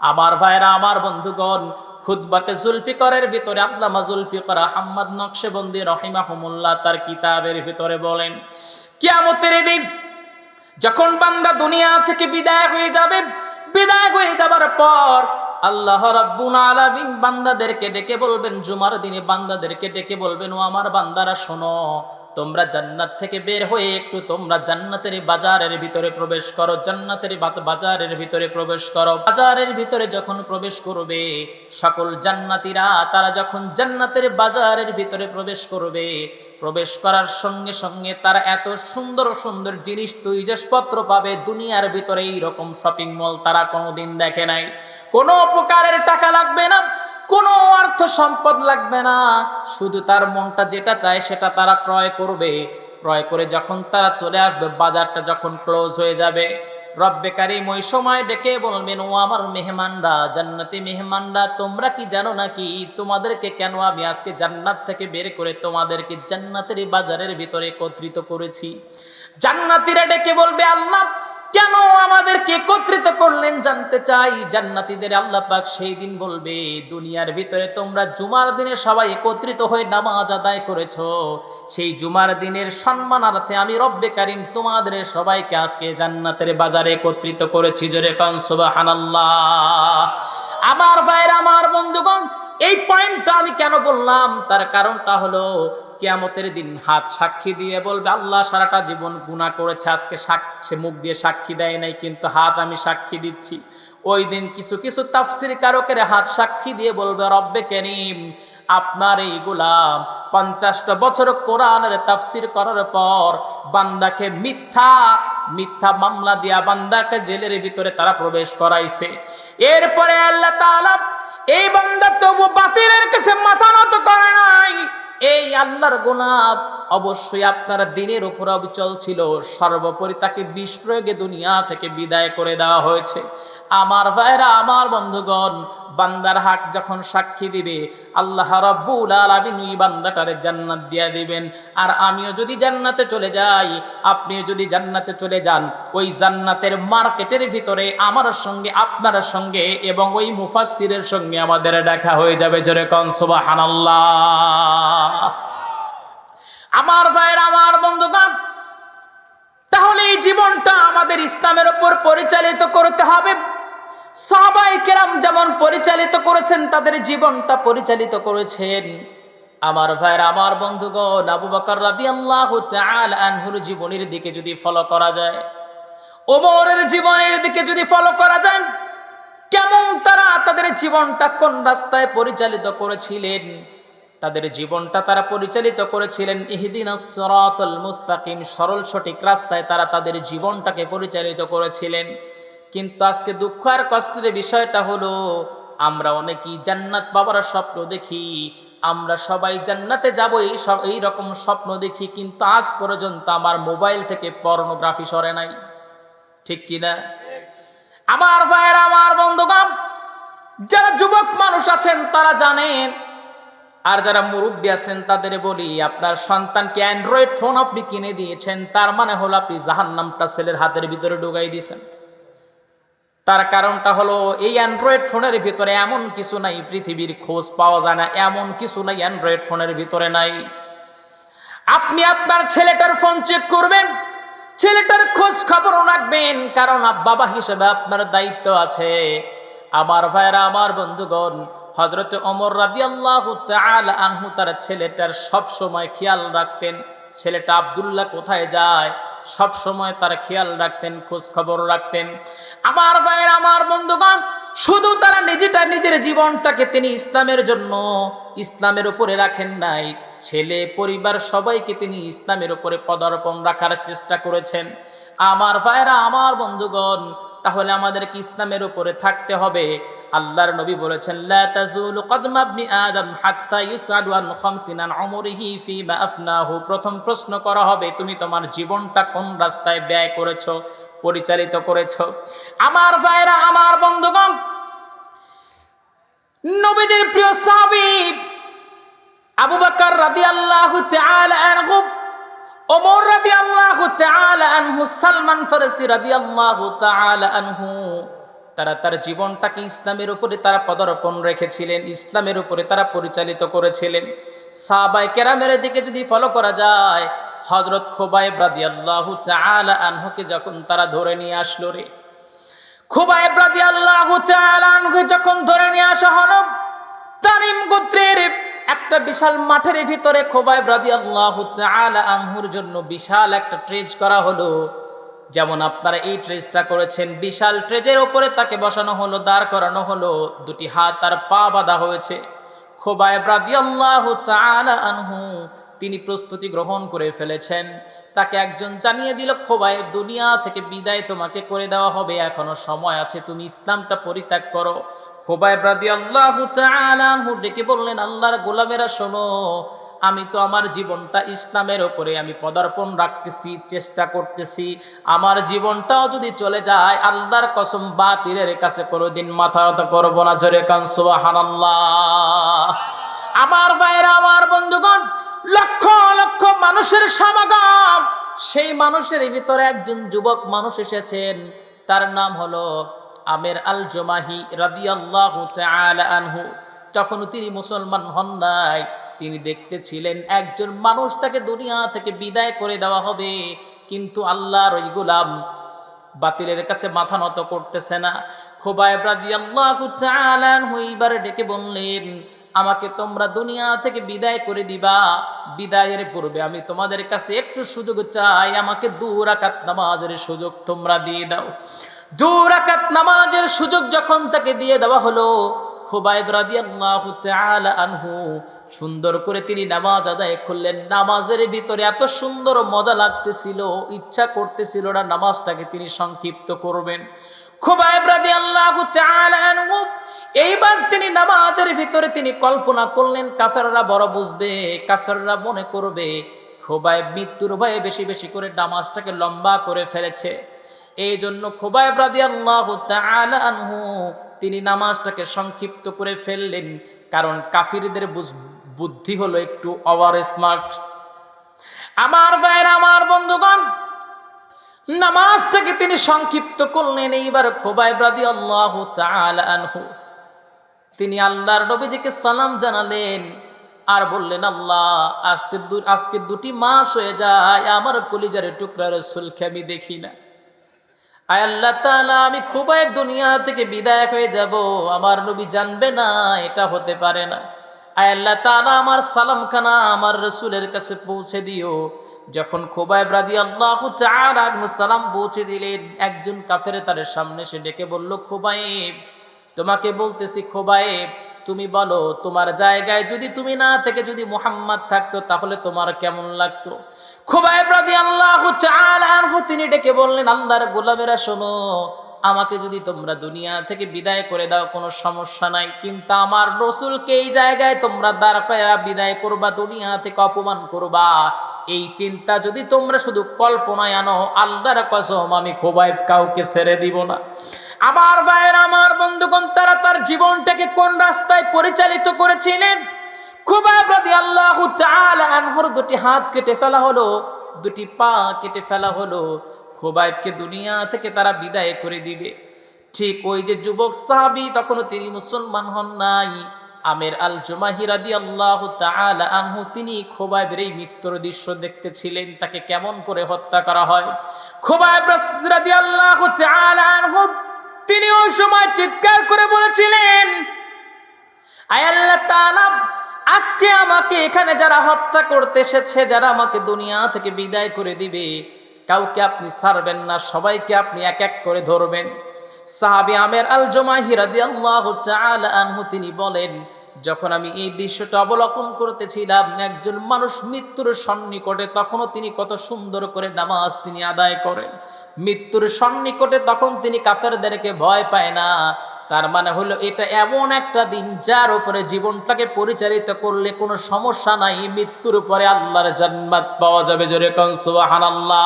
আমার ভাইরা, আমার বন্ধুগণ খুদবাতে জুলফিকরের ভিতরে আল্লামা জুলফিকর আহম্মদ নকশেবন্দি রহিমাহুমুল্লাহ তার কিতাবের ভিতরে বলেন, কিয়ামতের দিন যখন বান্দা দুনিয়া থেকে বিদায় হয়ে যাবে, বিদায় হয়ে যাবার পর আল্লাহ রাব্বুল আলামিন বান্দাদেরকে ডেকে বলবেন, জুমার দিনে বান্দাদেরকে ডেকে বলবেন, ও আমার বান্দারা, শোনো তোমরা জান্নাত থেকে বের হয়ে একটু তোমরা জান্নাতের বাজারের ভিতরে প্রবেশ করো, জান্নাতের বাজারের ভিতরে প্রবেশ করো। বাজারের ভিতরে যখন প্রবেশ করবে, সকল জান্নাতীরা, তারা যখন জান্নাতের বাজারের ভিতরে প্রবেশ করবে, প্রবেশ করার সঙ্গে সঙ্গে তারা এত সুন্দর সুন্দর জিনিস, তৈজসপত্র পাবে, দুনিয়ার ভিতরে এইরকম শপিং মল তারা কোনোদিন দেখে নাই। কোনো প্রকারের টাকা লাগবে না। কোনো অর্থ সম্পদ লাগবে না। শুধু তার মনটা যেটা চায় সেটা তারা ক্রয় করবে। ক্রয় করে যখন তারা চলে আসবে, বাজারটা যখন ক্লোজ হয়ে যাবে, রব্বে কারিম ওই সময় ডেকে বলবেন, ও আমার মেহমানরা, জান্নাতি মেহমানরা, তোমরা কি জানো নাকি তোমাদেরকে কেন আমি আজকে জান্নাত থেকে বের করে তোমাদেরকে জান্নাতের বাজারের ভিতরে একত্রিত করেছি? জান্নাতিরা ডেকে বলবে, আল্লাহ কেন আমাদেরকে একত্রিত করলেন জানতে চাই? জান্নাতীদের আল্লাহ পাক সেই দিন বলবে, দুনিয়ার ভিতরে তোমরা জুমার দিনে সবাই একত্রিত হয়ে নামাজ আদায় করেছ। সেই জুমার দিনের সম্মানার্থে আমি রব্বে কারিম তোমাদের সবাইকে আজকে জান্নাতের বাজারে একত্রিত করেছি। জোরে কন, সুবহানাল্লাহ। আমার ভাইয়ের, আমার বন্ধুগণ এই পয়েন্টটা আমি কেন বললাম? তার কারণটা হলো, কিয়ামতের দিন হাত সাক্ষী দিয়ে বলবে, আল্লাহ সারাটা জীবন গুনাহ করেছে, আজকে সাক্ষী মুখ দিয়ে সাক্ষী দেয় নাই, কিন্তু হাত আমি সাক্ষী দিচ্ছি। ওই দিন কিছু কিছু তাফসির কারকের হাত সাক্ষী দিয়ে বলবে, রব্বে করিম, আপনার এই গোলাম পঞ্চাশটা বছর কোরআনের তাফসির করার পর বান্দাকে মিথ্যা মিথ্যা মামলা দিয়া বান্দাকে জেলের ভিতরে তারা প্রবেশ করাইছে। এরপরে আল্লাহ তাআলা এই বান্দা তবু বাতিলের কাছে মাথা নত করে নাই। এই আল্লাহর গোলাপ অবশ্যই আপনার দিনের উপর অবিচল ছিল। সর্বোপরি তাকে বিষ প্রয়োগে দুনিয়া থেকে বিদায় করে দেওয়া হয়েছে। আমার ভাইরা, আমার বন্ধুগণ, বান্দার হাক যখন সাক্ষী দিবে, আল্লাহ রব্বুল আলামিন ওই বান্দাটারে জান্নাত দিয়া দিবেন। আর আমিও যদি জান্নাতে চলে যাই, আপনিও যদি জান্নাতে চলে যান, ওই জান্নাতের মার্কেটের ভিতরে আমার সঙ্গে, আপনার সঙ্গে এবং ওই মুফাসসিরের সঙ্গে আমাদের দেখা হয়ে যাবে। জোরে কন, সুবহানাল্লাহ। আমার ভাইয়ের, আমার বন্ধুগণ, তাহলে এই জীবনটা আমাদের ইসলামের উপর পরিচালিত করতে হবে। সাহাবাই কেরাম যেমন পরিচালিত করেছেন, তাদের জীবনটা পরিচালিত করেছেন। আমার ভাইয়ের, আমার বন্ধুগণ, আবু বকর রাদিয়াল্লাহু তাআলা আনহুর জীবনের দিকে যদি ফলো করা যায়, ওমরের জীবনের দিকে যদি ফলো করা যায়, কেমন তারা তাদের জীবনটা কোন রাস্তায় পরিচালিত করেছিলেন? তাদের জীবনটা তারা পরিচালিত করেছিলেন। ইহদিন সরাতুল মুস্তাকিম, সরল সঠিক রাস্তায় তারা তাদের জীবনটাকে পরিচালিত করেছিলেন। কিন্তু আজকে দুঃখ আর কষ্টের বিষয়টা হলো, আমরা অনেকেই জান্নাত পাবার স্বপ্ন দেখি, আমরা সবাই জান্নাতে যাব এই এই রকম স্বপ্ন দেখি, কিন্তু আজ পর্যন্ত আমার মোবাইল থেকে পর্নোগ্রাফি সরে নাই। ঠিক কিনা আমার ভাইয়ের, আমার বন্ধুগণ, যারা যুবক মানুষ আছেন, তারা জানেন আর যারা মুরব্বী আছেন, তাদের বলি, আপনার সন্তানকে অ্যান্ড্রয়েড ফোন আপনি কিনে দিয়েছেন, তার মানে হলো আপনি জাহান নামটা ছেলের হাতের ভিতরে ঢুকাই দিয়েছেন। তার কারণটা হলো, এই অ্যান্ড্রয়েড ফোনের ভিতরে এমন কিছু নাই, পৃথিবীর খোঁজ পাওয়া যায় না, এমন কিছু নাই অ্যান্ড্রয়েড ফোনের ভিতরে নাই। আপনি আপনার ছেলেটার ফোন চেক করবেন, ছেলেটার খোঁজ খবর রাখবেন, কারণ বাবা হিসেবে আপনার দায়িত্ব আছে। আমার ভাইরা আমার বন্ধুগণ হজরত অমর রাজি আল্লাহ আনহু তার ছেলেটার সব সময় খেয়াল রাখতেন। ছেলেটা আব্দুল্লাহ কোথায় যায়? সব সময় তার খেয়াল রাখতেন, খোঁজ খবর রাখতেন। আমার ভাইয়ের, আমার বন্ধুগণ, শুধু তারা নিজেটা নিজের জীবনটাকে তিনি ইসলামের জন্য ইসলামের উপরে রাখেন নাই। ছেলে, পরিবার সবাইকে তিনি ইসলামের উপরে পদার্পণ রাখার চেষ্টা করেছেন। আমার ভাইরা আমার বন্ধুগণ তাহলে আমাদেরকে ইসলামের উপরে থাকতে হবে। আল্লাহর নবী বলেছেন, লা ইবনি আদম হাত্তা খামসিন আন উমরিহি ফিমা আফনাহু। প্রথম প্রশ্ন করা হবে, তুমি তোমার জীবনটা কোন রাস্তায় ব্যয় করেছ, পরিচালিত করেছ? আমার ভাইরা, আমার বন্ধুগণ, নবীজির প্রিয় সাহাবী আবু বকর রাদিয়াল্লাহু তাআলা আনহু ওমর রাদিয়াল্লাহু তাআলা আনহু, সালমান ফারসি রাদিয়াল্লাহু তাআলা আনহু, তারা তার জীবনটাকে ইসলামের উপরে তারা পদার্পণ রেখেছিলেন, ইসলামের উপরে তারা পরিচালিত করেছিলেন। সাহাবাই কেরামের দিকে যদি ফলো করা যায় হজরত খোবাইব রাদি আল্লাহ আনহুকে যখন তারা ধরে নিয়ে আসলো রে, খোবাইব রাদি আল্লাহ আনহুকে যখন ধরে নিয়ে আসা হলো তানিম গোত্রের একটা বিশাল মাঠের ভিতরে খোবাইব ব্রাদি আল্লাহ আনহুর জন্য বিশাল একটা ট্রেজ করা হলো। যেমন আপনারা এই ট্রেজটা করেছেন, বিশাল ট্রেজের ওপরে তাকে বসানো হলো, দাঁড় করানো হলো, দুটি হাত আর পা বাঁধা হয়েছে। খোবাইব ব্রাদি আল্লাহ আনহু তিনি প্রস্তুতি গ্রহণ করে ফেলেছেন। তাকে একজন জানিয়ে দিল খোবাইব দুনিয়া থেকে বিদায় তোমাকে করে দেওয়া হবে। এখনও সময় আছে, তুমি ইসলামটা পরিত্যাগ করো। খোবাইব রাদি আল্লাহ ডেকে বললেন, আল্লাহর গোলামেরা, শোনো, আমি তো আমার জীবনটা ইসলামের ওপরে আমি পদার্পণ রাখতেছি, চেষ্টা করতেছি। আমার জীবনটাও যদি চলে যায়, আল্লাহর কসম বাতিলের কাছে কোনোদিন মাথা করব না। জোরে কান, সুবহানাল্লাহ। আমার ভাইরা, আমার বন্ধুগণ লক্ষ লক্ষ মানুষের সমাগম। সেই মানুষের ভিতরে একজন যুবক মানুষ এসেছেন। তার নাম হলো আমের আল জমাহি রাদিয়াল্লাহু তাআলা আনহু। তখন তিনি মুসলমান হন নাই, তিনি দেখতেছিলেন একজন মানুষ তাকে দুনিয়া থেকে বিদায় করে দেওয়া হবে। কিন্তু আল্লাহর ওই গুলাম বাতিলের কাছে মাথা নত করতেছে না। খোবাইব রাদিয়াল্লাহু তাআলা আনহু এইবারে ডেকে বললেন আমাকে তোমরা দুনিয়া থেকে বিদায় করে দিবা। বিদায়ের পূর্বে আমি তোমাদের কাছে একটু সুযোগ চাই। আমাকে দু রাকাত নামাজের সুযোগ তোমরা দিয়ে দাও। দু রাকাত নামাজের সুযোগ যখন তাকে দিয়ে দেওয়া হলো খোবাইব রাদিয়াল্লাহু তাআলা আনহু, সুন্দর করে তিনি নামাজ আদায় করলেন। নামাজের ভিতরে এত সুন্দর মজা লাগতেছিল, ইচ্ছা করতেছিল না নামাজটাকে তিনি সংক্ষিপ্ত করবেন। খোবাইব রাদিয়াল্লাহু তাআলা আনহু, এইবার তিনি নামাজের ভিতরে তিনি কল্পনা করলেন, কাফেররা বড় বুঝবে, কাফেররা মনে করবে খোবাইব মৃত্যুর ভয়ে বেশি বেশি করে নামাজটাকে লম্বা করে ফেলেছে। এই জন্য খোবাইব রাদিয়াল্লাহু তাআলা আনহু তিনি নামাজটাকে সংক্ষিপ্ত করে ফেললেন, কারণ কাফিরদের বুদ্ধি হলো একটু ওভার স্মার্ট আমার ভাইয়ের, আমার বন্ধুগণ নামাজটাকে তিনি সংক্ষিপ্ত করলেন এইবার খোবাই ব্রাদি আল্লাহ আনহু। তিনি আল্লাহর নবীজিকে সালাম জানালেন আর বললেন, আল্লাহ, আজকে আজকে দুটি মাস হয়ে যায়, আমার কলিজার টুকরার সুলকে আমি দেখি না। আয় আল্লাহ তাআলা, আমি খুবই দুনিয়া থেকে বিদায় হয়ে যাব। আমার নবী জানবে না, এটা হতে পারে না। আয় আল্লাহ তাআলা, আমার সালামখানা আমার রসুলের কাছে পৌঁছে দিও। যখন খোবাইব রাদি আল্লাহ সালাম পৌঁছে দিলেন, একজন কাফের তার সামনে সে ডেকে বলল, খোবাইব, তোমাকে বলতেছি খোবাইব তুমি বলো, তোমার জায়গায় যদি তুমি না থেকে যদি মুহাম্মদ থাকতো, তাহলে তোমার কেমন লাগতো? খোবাইব রাদি আল্লাহ তিনি ডেকে বললেন, আল্লাহর গোলামেরা, শোনো, আমাকে যদি তোমরা দুনিয়া থেকে বিদায় করে দাও, কোনো সমস্যা নাই। কিন্তু আমার রসুলকে এই জায়গায় তোমরা দাঁড় করা বিদায় করবা, দুনিয়া থেকে অপমান করবা। এই চিন্তা যদি তোমরা শুধু কল্পনায় আনো, আল্লাহর কসম, আমি খোবাইব কাউকে ছেড়ে দিব না। আমার ভাইয়ের, আমার বন্ধুগণ, তারা তার জীবনটাকে কোন রাস্তায় পরিচালিত করেছিলেন? খোবাইব রাদি আল্লাহ আনহর দুটি হাত কেটে ফেলা হলো, দুটি পা কেটে ফেলা হলো। খোবাইবকে দুনিয়া থেকে তারা বিদায় করে দিবে। ঠিক ওই যে যুবক সাহাবি, তখনও তিনি মুসলমান হন নাই। আমের আল জুমাহিরাদি আল্লাহ আনহু, তিনি খোবাইবের এই মৃত্যুর দৃশ্য দেখতেছিলেন, তাকে কেমন করে হত্যা করা হয়? খোবাইব রাদি আল্লাহ আনহু তিনি ওই সময় চিৎকার করে বলেছিলেন আজকে আমাকে এখানে যারা হত্যা করতে এসেছে, যারা আমাকে দুনিয়া থেকে বিদায় করে দিবে, কাউকে আপনি ছাড়বেন না, সবাইকে আপনি এক এক করে ধরবেন। সাহাবি আমের আল জমাহি রাদিয়াল্লাহু আনহু তিনি বলেন যখন আমি এই দৃশ্যটা অবলোকন করতেছিলাম, একজন মানুষ মৃত্যুর সন্নিকটে তখনও তিনি কত সুন্দর করে নামাজ তিনি আদায় করেন। মৃত্যুর সন্নিকটে তখন তিনি কাফেরদেরকে ভয় পায় না। তার মানে হলো এটা এমন একটা দিন যার উপরে জীবনটাকে পরিচালিত করলে কোনো সমস্যা নাই, মৃত্যুর পরে আল্লাহর জান্নাত পাওয়া যাবে জোরে কন সুবহানাল্লাহ।